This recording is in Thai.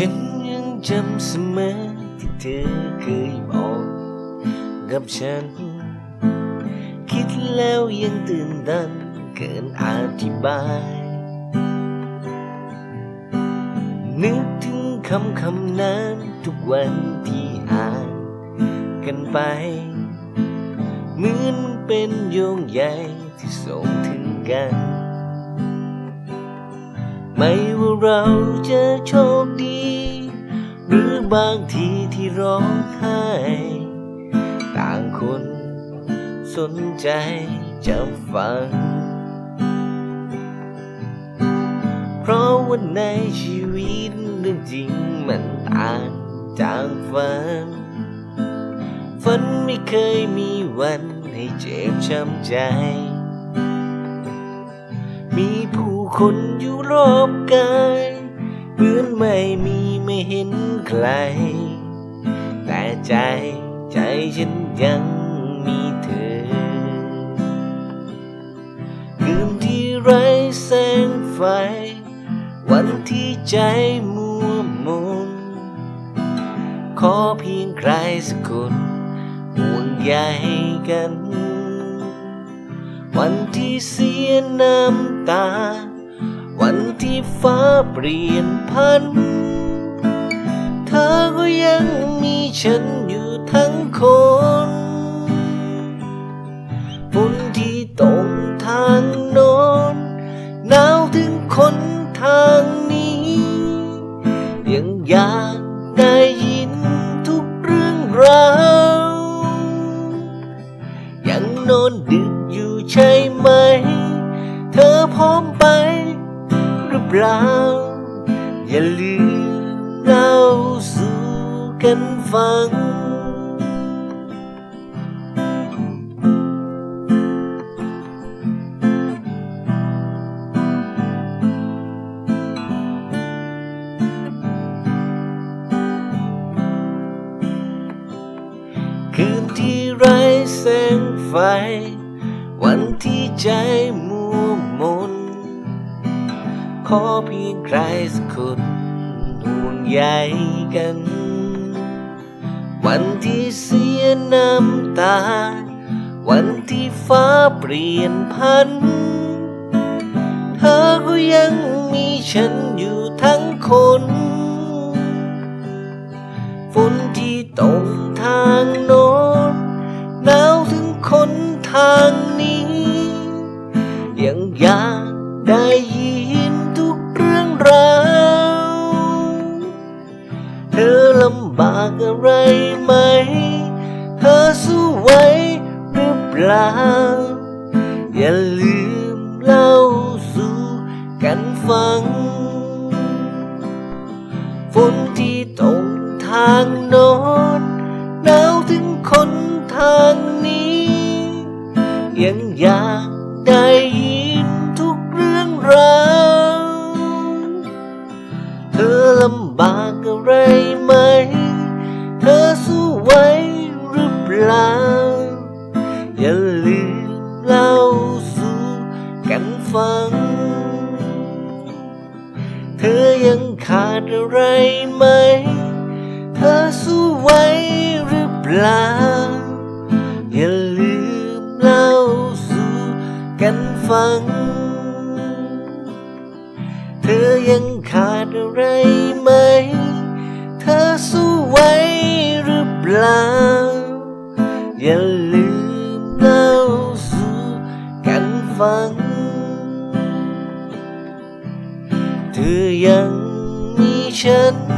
ฉันยังจำเสมอที่เธอเคยบอกกับฉัน คิดแล้วยังตื่นตันเกินอธิบาย นึกถึงคำคำนั้นทุกวันที่ห่างกันไปเหมือนมันเป็นโยงใยที่ส่งถึงกัน ไม่ว่าเราจะโชคดี หรือบางทีที่ร้องไห้ต่างคนสนใจจะฟัง เพราะว่าในชีวิตเรื่องจริงมันต่างจากฝัน ฝันไม่เคยมีวันให้เจ็บช้ำใจ มีผู้ คนอยู่รอบกายเหมือนไม่มีไม่เห็นใคร แต่ใจใจฉันยังมีเธอคืนที่ไร้แสงไฟ วันที่ใจมัวมนขอเพียงใครสักคนห่วงใยกัน วันที่เสียน้ำตา วันที่ฟ้าเปลี่ยนพัน เธอก็ยังมีฉันอยู่ทั้งคนฝนที่ตกทางโน้นหนาวถึงคน หรือเปล่าอย่าลืมเล่าสู่กันฟัง คืนที่ไร้แสงไฟ วันที่ใจมั ขอเพียงใครสักคนห่วงใยกัน วันที่เสียน้ำตา วันที่ฟ้าเปลี่ยนพัน เธอก็ยังมีฉันอยู่ทั้งคนฝนที่ตกทางโน้นหนาวถึงคนทางนี้ ยังอยากได้ำบากอะไรไหม เธอสู้ไหวหรือเปล่า อย่าลืมเล่าสู่กันฟัง ฝนที่ตกทางโน้นหนาวถึงคนทางนี้ ยังอยากได้ยินำบากอะไรไหม เธอสู้ไหวหรือเปล่า อย่าลืมเล่าสู่กันฟัง เธอยังขาดอะไรไหม เธอสู้ไหวหรือเปล่า อย่าลืมเล่าสู่กันฟัง อะไรไหม เธอสู้ไว้หรือเปล่า อย่าลืมเล่าสู่กันฟัง เธอยังมีฉัน